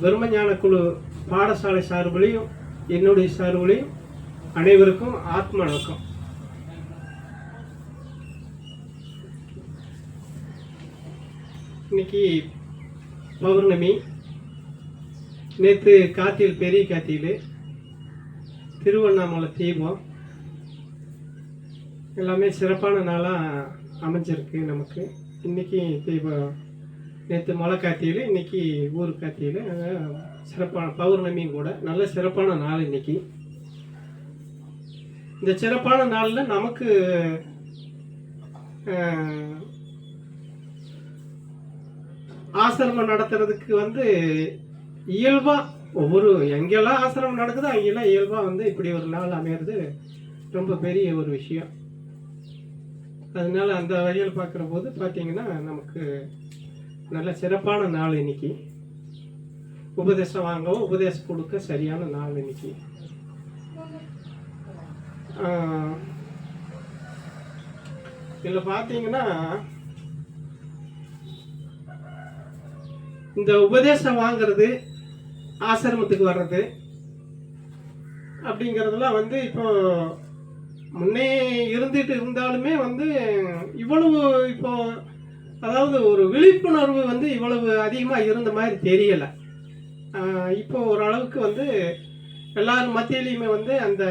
பிரம்மஞான குழு பாடசாலை சார்பிலையும் என்னுடைய சார்பிலையும் அனைவருக்கும் ஆத்ம வணக்கம். இன்னைக்கு பௌர்ணமி. நேற்று காத்தியில் பெரிய காத்தியில் திருவண்ணாமலை தீபம். எல்லாமே சிறப்பான நாளாக அமைஞ்சிருக்கு நமக்கு. இன்னைக்கு தீபம் நேற்று மலை காத்தியில் இன்றைக்கி ஊர் காத்தியில் சிறப்பான பௌர்ணமியும் கூட நல்ல சிறப்பான நாள் இன்றைக்கி இந்த சிறப்பான நாளில் நமக்கு ஆசிரமம் நடத்துறதுக்கு வந்து இயல்பாக ஒவ்வொரு எங்கெல்லாம் ஆசிரமம் நடக்குதோ அங்கெல்லாம் இயல்பாக வந்து இப்படி ஒரு நாள் அமையிறது ரொம்ப பெரிய ஒரு விஷயம். அதனால அந்த வகையில் பார்க்குற போது பார்த்தீங்கன்னா நமக்கு நல்ல சிறப்பான நாள் இன்னைக்கு. உபதேசம் வாங்கவும் உபதேசம் கொடுக்க சரியான நாள் இன்னைக்கு. இதில் பார்த்தீங்கன்னா இந்த உபதேசம் வாங்குறது ஆசிரமத்துக்கு வர்றது அப்படிங்கிறதுலாம் வந்து இப்போ முன்னே இருந்துட்டு இருந்தாலுமே வந்து இவ்வளவு இப்போ அதாவது ஒரு விழிப்புணர்வு வந்து இவ்வளவு அதிகமாக இருந்த மாதிரி தெரியலை. இப்போ ஓரளவுக்கு வந்து எல்லார் மத்தியிலையுமே வந்து அந்த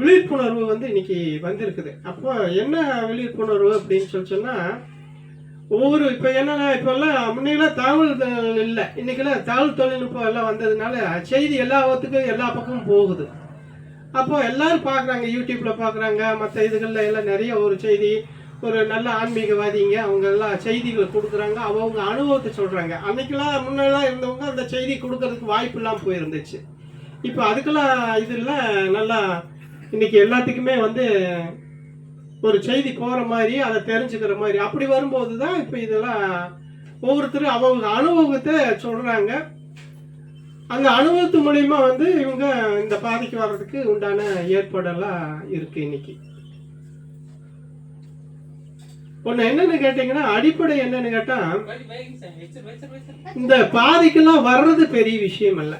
விழிப்புணர்வு வந்து இன்னைக்கு வந்திருக்குது. அப்போ என்ன விழிப்புணர்வு அப்படின்னு சொல்லி சொன்னால் ஒவ்வொரு இப்போ என்னன்னா இப்போல்லாம் முன்னெல்லாம் தகவல் இல்லை. இன்றைக்கெல்லாம் தகவல் தொழில்நுட்பம் எல்லாம் வந்ததுனால செய்தி எல்லாத்துக்கும் எல்லா பக்கமும் போகுது. அப்போ எல்லாரும் பார்க்குறாங்க யூடியூப்பில் பார்க்குறாங்க மற்ற இதுகளில் எல்லாம் நிறைய ஒரு செய்தி ஒரு நல்ல ஆன்மீகவாதிங்க அவங்க எல்லாம் செய்திகளை கொடுக்குறாங்க அவங்க அனுபவத்தை சொல்கிறாங்க அன்னைக்கெல்லாம் முன்னெல்லாம் இருந்தவங்க அந்த செய்தி கொடுக்கறதுக்கு வாய்ப்பு இல்லாமல் போயிருந்துச்சு. இப்போ அதுக்கெல்லாம் இதில் நல்லா இன்னைக்கு எல்லாத்துக்குமே வந்து ஒரு செய்தி போகிற மாதிரி அதை தெரிஞ்சுக்கிற மாதிரி. அப்படி வரும்போது தான் இப்போ இதெல்லாம் ஒவ்வொருத்தரும் அவங்க அனுபவத்தை சொல்கிறாங்க அந்த அனுபவத்து மூலயமா வந்து இவங்க இந்த பாதைக்கு வர்றதுக்கு உண்டான ஏற்பாடெல்லாம் இருக்குது இன்னைக்கு. ஒன்று என்னன்னு கேட்டிங்கன்னா அடிப்படை என்னன்னு கேட்டா இந்த பாதைக்கெல்லாம் வர்றது பெரிய விஷயம் அல்ல.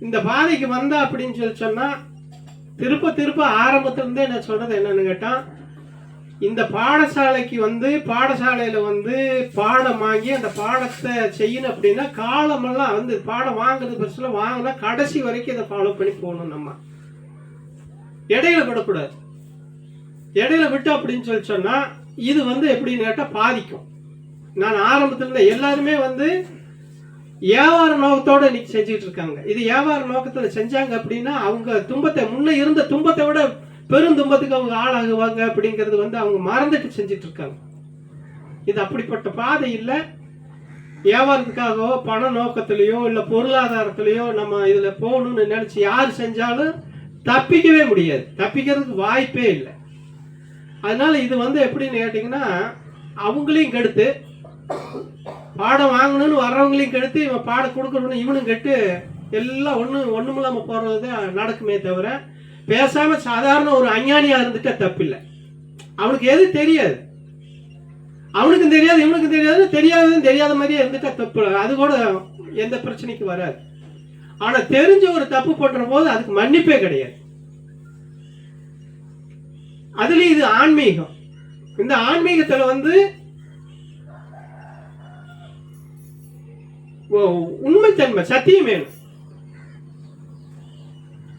இந்த பாதைக்கு வந்தா அப்படின்னு சொல்லி சொன்னா திருப்ப திருப்ப ஆரம்பத்துல இருந்தே நான் சொல்றது என்னன்னு கேட்டா இந்த பாடசாலைக்கு வந்து பாடசாலையில வந்து பாடம் வாங்கி அந்த பாடத்தை செய்யணும் அப்படின்னா காலமெல்லாம் வந்து பாடம் வாங்குறது பெருசுல வாங்கினா கடைசி வரைக்கும் இதை ஃபாலோ பண்ணி போகணும் நம்ம. இடையில விடக்கூடாது இடையில விட்டு அப்படின்னு சொல்லி சொன்னால் இது வந்து எப்படின்னு கேட்டால் பாதிக்கும். நான் ஆரம்பத்தில் இருந்த எல்லாருமே வந்து வியாபார நோக்கத்தோடு இன்னைக்கு செஞ்சுட்டு இருக்காங்க. இது வியாபார நோக்கத்தில் செஞ்சாங்க அப்படின்னா அவங்க துன்பத்தை முன்னே இருந்த துன்பத்தை விட பெரும் துன்பத்துக்கு அவங்க ஆளாகுவாங்க அப்படிங்கிறது வந்து அவங்க மறந்துட்டு செஞ்சுட்டு இருக்காங்க. இது அப்படிப்பட்ட பாதை இல்லை. வியாபாரத்துக்காகவோ பண நோக்கத்திலையோ இல்லை பொருளாதாரத்திலையோ நம்ம இதில் போகணும்னு நினச்சி யார் செஞ்சாலும் தப்பிக்கவே முடியாது. தப்பிக்கிறதுக்கு வாய்ப்பே இல்லை. அதனால இது வந்து எப்படின்னு கேட்டிங்கன்னா அவங்களையும் கெடுத்து பாடம் வாங்கணும்னு வர்றவங்களையும் கெடுத்து இவன் பாடம் கொடுக்கணும்னு இவனும் கெட்டு எல்லாம் ஒன்று ஒன்றும் இல்லாமல் போகிறது தான் நடக்குமே தவிர பேசாமல் சாதாரண ஒரு அஞ்ஞானியாக இருந்துட்டா தப்பில்லை. அவனுக்கு எது தெரியாது. அவனுக்கும் தெரியாது இவனுக்கும் தெரியாது தெரியாததும் தெரியாத மாதிரியே இருந்துட்டா தப்பு. இல்லை. அது கூட எந்த பிரச்சனைக்கும் வராது. ஆனால் தெரிஞ்ச ஒரு தப்பு பண்ற போது அதுக்கு மன்னிப்பே கிடையாது. அதுலேயும் இது ஆன்மீகம். இந்த ஆன்மீகத்துல வந்து ஓ- உண்மைத்தன்மை சத்தியம் வேணும்.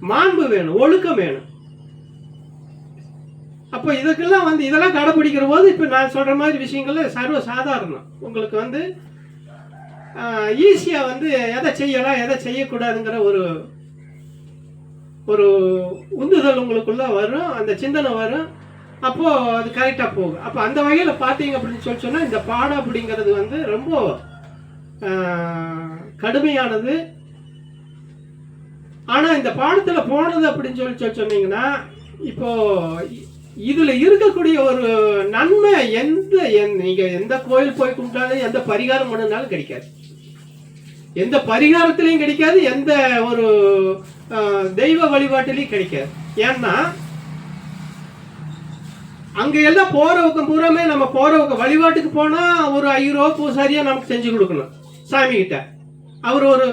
மாண்பு வேணும் ஒழுக்கம் வேணும். அப்போ இதுக்கெல்லாம் வந்து இதெல்லாம் கடைப்பிடிக்கிற போது இப்போ நான் சொல்ற மாதிரி விஷயங்கள்ல சர்வ சாதாரணம் உங்களுக்கு வந்து ஈஸியாக வந்து எதை செய்யலாம் எதை செய்யக்கூடாதுங்கிற ஒரு ஒரு உந்துதல் உங்களுக்குள்ளே வரும் அந்த சிந்தனை வரும். அப்போது அது கரெக்டாக போகும். அப்போ அந்த வகையில் பார்த்தீங்க அப்படின்னு சொல்லி சொன்னால் இந்த பாடம் அப்படிங்கிறது வந்து ரொம்ப கடுமையானது. ஆனால் இந்த பாடத்தில் போனது அப்படின்னு சொல்லி சொல்லி சொன்னீங்கன்னா இப்போது இதில் இருக்கக்கூடிய ஒரு நன்மை எந்த எந் நீங்கள் எந்த கோயில் போய் கும்பிட்டாலும் எந்த பரிகாரம் பண்ணினாலும் கிடைக்காது. எந்த பரிகாரத்திலையும் கிடைக்காது எந்த ஒரு தெய்வ வழிபாட்டிலையும் கிடைக்காது. ஏன்னா அங்க எல்லாம் போறவங்க பூராமே நம்ம போறவங்க வழிபாட்டுக்கு போனா ஒரு ஐயரோ பூசாரியா நமக்கு செஞ்சு கொடுக்கணும் சாமி கிட்ட அவர் ஒரு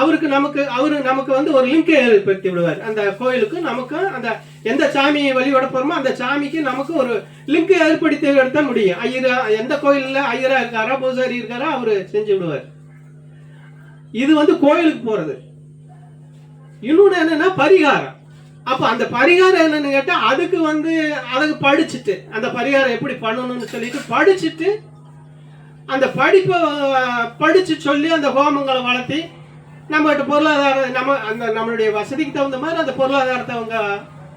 அவருக்கு நமக்கு அவரு நமக்கு வந்து ஒரு லிங்க் ஏற்படுத்தி விடுவார். அந்த கோயிலுக்கு நமக்கு அந்த எந்த சாமியை வழிபட போறோமோ அந்த சாமிக்கு நமக்கு ஒரு லிங்க் ஏற்படுத்தி எடுத்த முடியும். ஐயரா எந்த கோயில்ல ஐயரா இருக்காரா பூசாரி இருக்காரா அவரு செஞ்சு விடுவார். இது வந்து கோயிலுக்கு போறது. இன்னொன்று என்னன்னா பரிகாரம். அப்போ அந்த பரிகாரம் என்னன்னு கேட்டால் அதுக்கு வந்து அதுக்கு படிச்சுட்டு அந்த பரிகாரம் எப்படி பண்ணணும்னு சொல்லிட்டு படிச்சுட்டு அந்த படிப்பை படித்து சொல்லி அந்த ஹோமங்களை வளர்த்தி நம்மகிட்ட பொருளாதாரம் நம்ம அந்த நம்மளுடைய வசதிக்கு தகுந்த மாதிரி அந்த பொருளாதாரத்தை அவங்க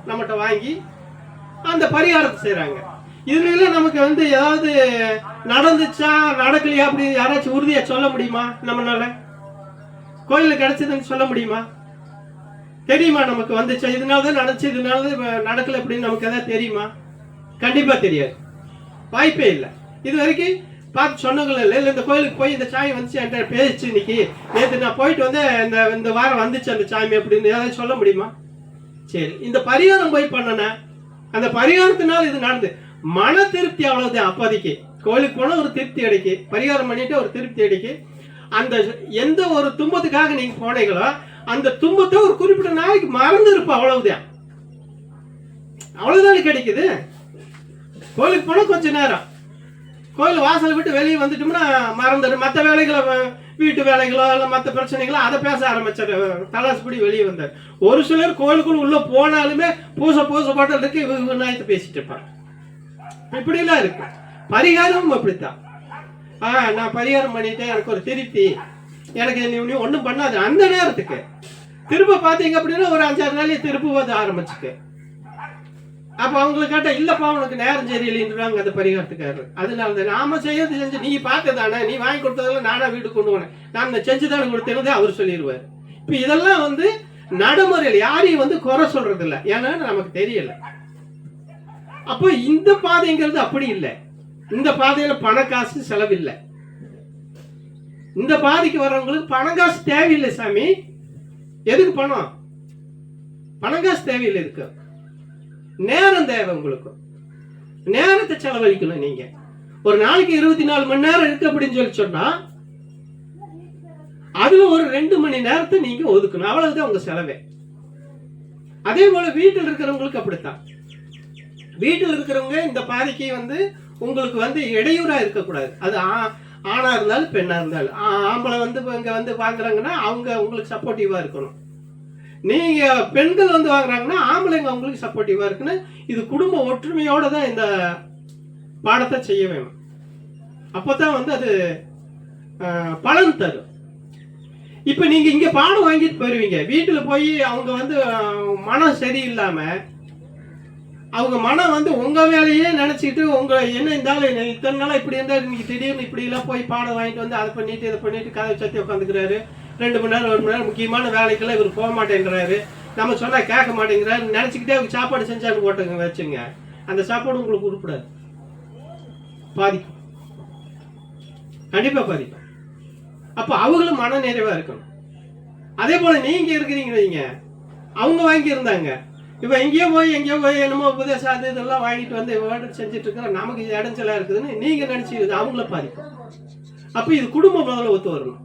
நம்மகிட்ட வாங்கி அந்த பரிகாரத்தை செய்கிறாங்க இதுல நமக்கு வந்து ஏதாவது நடந்துச்சா நடக்கலையா அப்படி யாராச்சும் உறுதியாக சொல்ல முடியுமா நம்மளால? கோயிலில் கிடைச்சதுன்னு சொல்ல முடியுமா? தெரியுமா நமக்கு வந்துச்சு? இதனால தான் நடந்துச்சு இதனால தான் நடக்கல அப்படின்னு நமக்கு எதாவது தெரியுமா? கண்டிப்பா தெரியாது. வாய்ப்பே இல்லை. இது வரைக்கும் பார்த்து சொன்னவங்கள இல்லை. இல்லை இந்த கோயிலுக்கு போய் இந்த சாமி வந்துச்சு என்கிட்ட பேசிச்சு இன்னைக்கு. நேற்று நான் போயிட்டு வந்து இந்த இந்த வாரம் வந்துச்சு அந்த சாமி அப்படின்னு. ஏதாவது சொல்ல முடியுமா? சரி இந்த பரிகாரம் போய் பண்ணனே? அந்த பரிகாரத்தினால இது நடந்து. மன திருப்தி அவ்வளவுதான். அப்போதைக்கு கோயிலுக்கு போனால் ஒரு திருப்தி அடைக்கு பரிகாரம் பண்ணிட்டு ஒரு திருப்தி அடைக்கு அந்த எந்த ஒரு துன்பத்துக்காக நீங்கள் போனீங்களோ அந்த துன்பத்தை ஒரு குறிப்பிட்ட நாளைக்கு மறந்து இருப்போம் அவ்வளவுதான். அவ்வளவுதானே கிடைக்குது? கோயிலுக்கு போனால் கொஞ்ச நேரம். கோயில் வாசலை விட்டு வெளியே வந்துட்டோம்னா மறந்துடும் மற்ற வேலைகளை வ- வீட்டு வேலைகளோ இல்லை மற்ற பிரச்சனைகளோ அதை பேச ஆரம்பிச்சாரு தலாசுபடி வெளியே வந்தார். ஒரு சிலர் கோயிலுக்குள்ள உள்ள போனாலுமே பூசை பூசை பாட்டில் இருக்கு இவங்க விநாயகத்தை பேசிட்டு இருப்பாங்க இப்படிலாம் இருக்கு. பரிகாரமும் அப்படித்தான். ஆ நான் பரிகாரம் பண்ணிட்டேன். எனக்கு ஒரு திருப்தி. எனக்கு நீ நீ ஒன்றும் பண்ணாது. அந்த நேரத்துக்கு திரும்ப பார்த்தீங்க அப்படின்னா ஒரு அஞ்சாறு நாளைக்கு திரும்ப வந்து ஆரம்பிச்சுக்கு. அப்போ அவங்களுக்கு கேட்டால் இல்லைப்பா உனக்கு நேரம் சரியில்லைன்றாங்க அந்த பரிகாரத்துக்காரர். அதனால தான் நாம செய்யறது செஞ்சு நீ பார்த்ததானே நீ வாங்கி கொடுத்ததெல்லாம் நானா வீட்டுக்கு கொண்டு போனேன். நான் இந்த செஞ்சு தானே கொடுத்தேன்னு அவர் சொல்லிடுவார். இப்போ இதெல்லாம் வந்து நடைமுறையில் யாரையும் வந்து குறை சொல்றது இல்லை ஏன்னா நமக்கு தெரியல. அப்போ இந்த பாதைங்கிறது அப்படி இல்லை. இந்த பாதையில் பண காசு செலவில்லை. இந்த பாதிக்கு வர்றவங்களுக்கு பணம் காசு தேவையில்லை சாமி. எதுக்கு பணம்? பணம் காசு தேவையில்லை இருக்கு. நேரம் தேவை உங்களுக்கு. நேரத்தை செலவழிக்கணும் நீங்க. ஒரு நாளைக்கு இருபத்தி நாலு மணி நேரம் இருக்கு அப்படின்னு சொல்லி சொன்னா அதுல ஒரு ரெண்டு மணி நேரத்தை நீங்க ஒதுக்கணும். அவ்வளவுதான் உங்க செலவே. அதே போல வீட்டில் இருக்கிறவங்களுக்கு அப்படித்தான். வீட்டில் இருக்கிறவங்க இந்த பாதிக்கு வந்து உங்களுக்கு வந்து இடையூறா இருக்கக்கூடாது. அது ஆணாக இருந்தாலும் பெண்ணாக இருந்தாலும். ஆம்பளை வந்து இப்போ இங்கே வந்து வாங்குறாங்கன்னா அவங்க உங்களுக்கு சப்போர்ட்டிவாக இருக்கணும். நீங்கள் பெண்கள் வந்து வாங்குறாங்கன்னா ஆம்பளைங்க உங்களுக்கு சப்போர்ட்டிவாக இருக்குன்னு இது குடும்ப ஒற்றுமையோடு தான் இந்த பாடத்தை செய்ய வேணும். அப்போ தான் வந்து அது பலன் தரும். இப்போ நீங்கள் இங்கே பாடம் வாங்கிட்டு போயிடுவீங்க வீட்டில் போய் அவங்க வந்து மனம் சரியில்லாமல் அவங்க மனம் வந்து உங்கள் வேலையே நினச்சிட்டு உங்கள் என்ன இருந்தாலும் இத்தனை நாளாக இப்படி இருந்தால் இன்னைக்கு திடீர்னு இப்படி எல்லாம் போய் பாடம் வாங்கிட்டு வந்து அதை பண்ணிட்டு இதை பண்ணிட்டு கதை சத்தி உட்காந்துக்கிறாரு ரெண்டு மணி நேரம் ஒரு மணி நேரம் முக்கியமான வேலைக்கெல்லாம் இவர் போக மாட்டேங்கிறாரு. நம்ம சொன்னால் கேட்க மாட்டேங்கிறாரு. நினச்சிக்கிட்டே அவங்க சாப்பாடு செஞ்சாலும் போட்டுங்க வச்சுங்க. அந்த சாப்பாடு உங்களுக்கு உருப்படாது. பாதிக்கும். கண்டிப்பாக பாதிக்கும். அப்போ அவங்களும் மன நிறைவாக இருக்கணும். அதே போல் நீங்கள் இருக்கிறீங்க வைங்க. அவங்க வாங்கி இருந்தாங்க இப்போ எங்கேயோ போய் எங்கேயோ போய் என்னமோ உபதேசம் அது இதெல்லாம் வாங்கிட்டு வந்து வேர்டு செஞ்சுட்டு இருக்கிற நமக்கு இது இருக்குதுன்னு நீங்கள் நினச்சி அவங்கள பாதிக்கும். அப்போ இது குடும்பம் முதல்ல ஒத்து வரணும்.